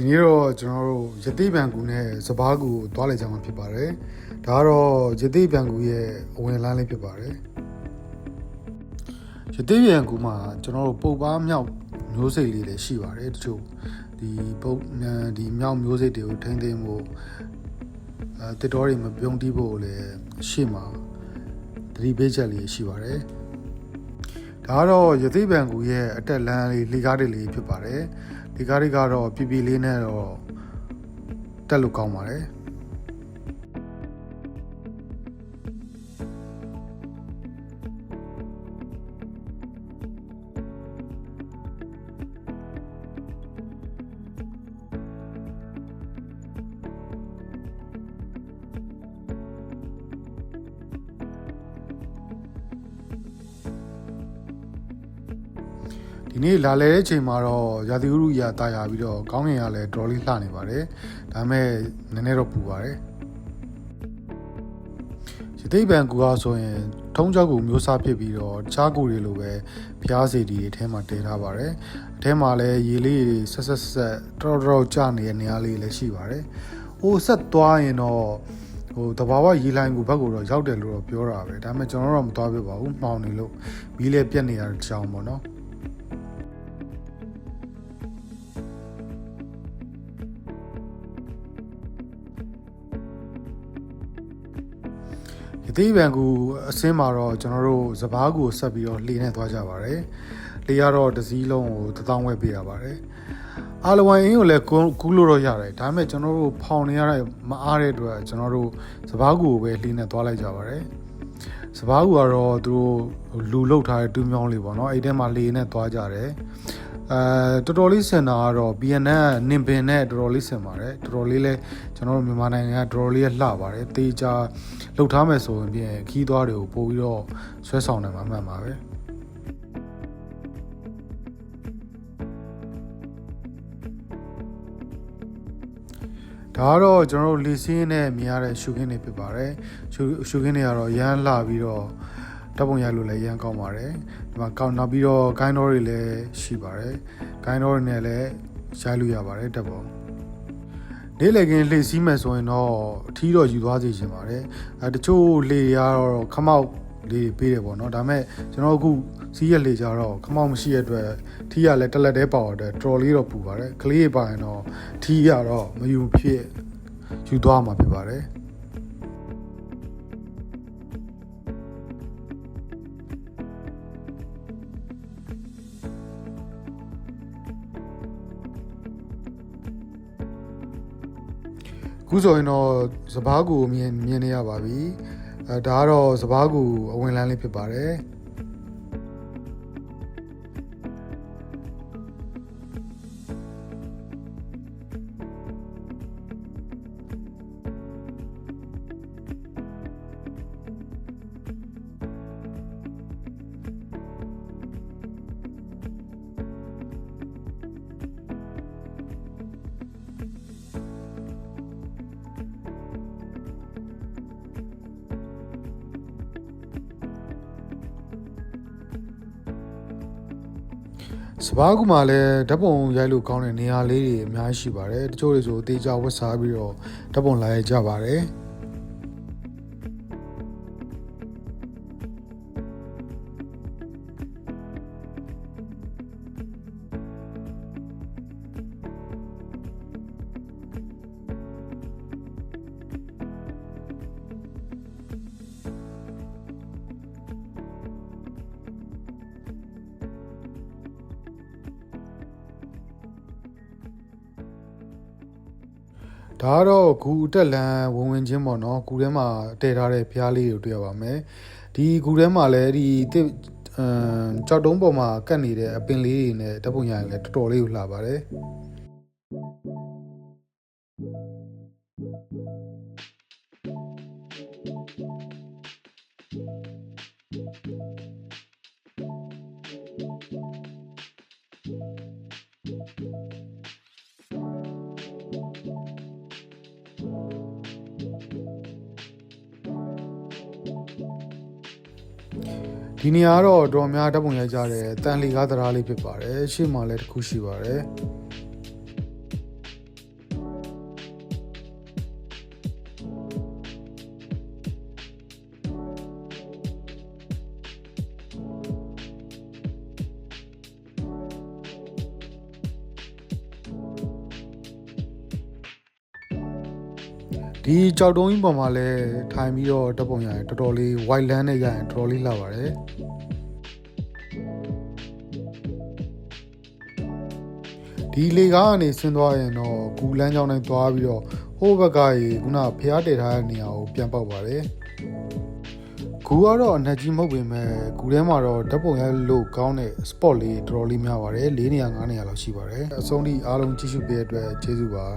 ဒီနေ့တော့ကျွန်တော်တို့ရသေးပံကူနဲ့စပားကူကိုသွားလိုက်ကြမှာဖြစ်ပါတယ်ဒါကတော့ရသေးပံကူရဲ့အဝင်လမ်းလေးဖြစ်ပါတယ်ရသေးပံကူမှာကျွန်တော်တို့ပုပ်ပားမြောက်မျိုးစိတ်လေးလည်းရှိပါတယ်တချို့ဒီပုပ်ဒီမြောက်မျိုးစိတ်တွေကိုထိမ့်သိမ်းဖို့အဲတစ်တော်တွေမပြုံးတီးဖို့လည်းရှေ့မှာသတိပေးချက်လေးရှိပါတယ် ဒါကတော့ရသေးပံကူရဲ့အတက်လမ်းလေးလေကားတွေလေးဖြစ်ပါတယ်ဒီကားတွေကတော့ပြပြလေးနဲ့တော့တက်လို့ကောင်းပါတယ် ဒီနေ့လာလဲတဲ့အချိန်မှာတော့ရာသီဥတုရာတာယာပြီးတော့ကောင်းကင်ကလည်းတော်လေးလှနေပါတယ်ဒါပေမဲ့နည်းနည်းတော့ပူပါတယ်ရသိပံကူအားဆိုရင်ထုံးကြောက်ကူမျိုးစားဖြစ်ပြီးတော့ချားကူတွေလိုပဲဖျားစီဒီအထဲမှာတည်ထားပါတယ်အထဲမှာလည်းရေလေးတွေဆက်ဆက်ဆက်တော်တော်ကျနေတဲ့နေရာလေးလည်းရှိပါတယ်ဟိုဆက်သွားရင်တော့ဟိုတဘာဝရေလိုင်းကူဘက်ကိုတော့ရောက်တယ်လို့တော့ပြောတာပဲဒါပေမဲ့ကျွန်တော်တော့မသွားပြပါဘူးမှောင်နေလို့မီးလည်းပြက်နေရတဲ့ကြောင်ပေါ့နော် ဒီသေးဗန်ကူအစင်းမှာတော့ကျွန်တော်တို့စပားကူကိုဆက်ပြီးတော့လှေနဲ့သွားကြပါတယ်။လှေကတော့တစ်စီးလုံးကိုတစ်သောင်းဝယ်ပေးရပါတယ်။အာလဝိုင်အင်းကိုလည်းကူးလို့တော့ရတယ်။ဒါပေမဲ့ကျွန်တော်တို့ဖောင်နေရတဲ့မအားတဲ့အတွက်ကျွန်တော်တို့စပားကူကိုပဲလှေနဲ့သွားလိုက်ကြပါတယ်။စပားကူကတော့သူတို့လူလုတ်ထားတဲ့တူးမြောင်းလေးပေါ့နော်။အဲ့ထဲမှာလှေနဲ့သွားကြတယ်။ အဲတော်တော်လေးစင်တာကတော့ BNN နင်ပင်နဲ့တော်တော်လေးစင်ပါတယ်တော်တော်လေးလဲကျွန်တော်တို့မြန်မာနိုင်ငံကတော်တော်လေးလှပါတယ်တေးကြလှုပ်ထားမယ်ဆိုရင်ပြင်ခီးသွားတွေကိုပို့ပြီးတော့ဆွဲဆောင်နိုင်မှာမှန်ပါပဲဒါကတော့ကျွန်တော်တို့လီစင်းနဲ့မြင်ရတဲ့ရှုခင်းတွေဖြစ်ပါတယ်ရှုရှုခင်းတွေကတော့ရမ်းလှပြီးတော့ ဓာတ်ပုံရိုက်လို့လည်းရမ်းကောင်းပါတယ်ဒီမှာကောင်းနောက်ပြီးတော့ဂိုင်းတော်တွေလည်းရှိပါတယ်ဂိုင်းတော်တွေနဲ့လည်းရိုက်လို့ရပါတယ်ဓာတ်ပုံနေ့လည်ခင်းလှေစီးမယ်ဆိုရင်တော့အထီးတော့ယူသွားစေချင်ပါတယ်အဲတချို့လှေရတော့ခမောက်လေးပေးတယ်ပေါ့နော်ဒါပေမဲ့ကျွန်တော်အခုစီးရက်လေကြတော့ခမောက်မရှိတဲ့အတွက်ထီးရလည်းတက်လက်တဲပါတော့တော်လေးတော့ပူပါတယ်ကလေးပါရင်တော့ထီးရတော့မယူဖြစ်ယူသွားမှာဖြစ်ပါတယ် ခုဆိုရင်တော့စပားကူကိုမြင်မြင်နေရပါပြီအဲဒါကတော့စပားကူအဝင်လန်းလေးဖြစ်ပါတယ် စပားကူမှာလည်းဓာတ်ပုံရိုက်လို့ကောင်းတဲ့နေရာလေးတွေအများကြီးရှိပါတယ်တချို့တွေဆိုအသေးချဝတ်စားပြီးတော့ဓာတ်ပုံလာရကြပါတယ် ဒါကတော့ဂူအတက်လန်ဝင်ဝင်ချင်းပေါ့နော်ဂူထဲမှာတည်ထားတဲ့ဖျားလေးတွေတွေ့ရပါမယ်ဒီဂူထဲမှာလည်းဒီတစ်အမ်ကြောက်တုံးပေါ်မှာကတ်နေတဲ့အပင်လေးတွေနဲ့ဓာတ်ပုံရရင်လည်းတော်တော်လေးကိုလှပါတယ် ဒီနေရာကတော့တော်တော်များဓာတ်ပုံရိုက်ကြတယ်တန်လီကားသရားလေးဖြစ်ပါတယ်ရှေ့မှာလည်းတစ်ခုရှိပါတယ် ဒီကြောက်တုံးကြီးပေါ်မှာလဲထိုင်ပြီးတော့တပ်ပုံရရင်တော်တော်လေး white land နဲ့ရရင်တော်တော်လေးလှပါတယ်ဒီလေကားကနေဆင်းသွားရင်တော့ဂူလန်းကြောင်းတိုင်းသွားပြီးတော့ဟိုးဘက်ကရေခုနဖျားတည်ထားတဲ့နေရာကိုပြန်ပေါက်ပါတယ်ဂူကတော့အနက်ကြီးမဟုတ်ပေမဲ့ဂူထဲမှာတော့ဓာတ်ပုံရိုက်လို့ကောင်းတဲ့ spot လေးတော်တော်လေးများပါတယ်၄နေရာ၅နေရာလောက်ရှိပါတယ်အဆုံးထိအားလုံးကြည့်ရှုပေးတဲ့အတွက်ကျေးဇူးပါ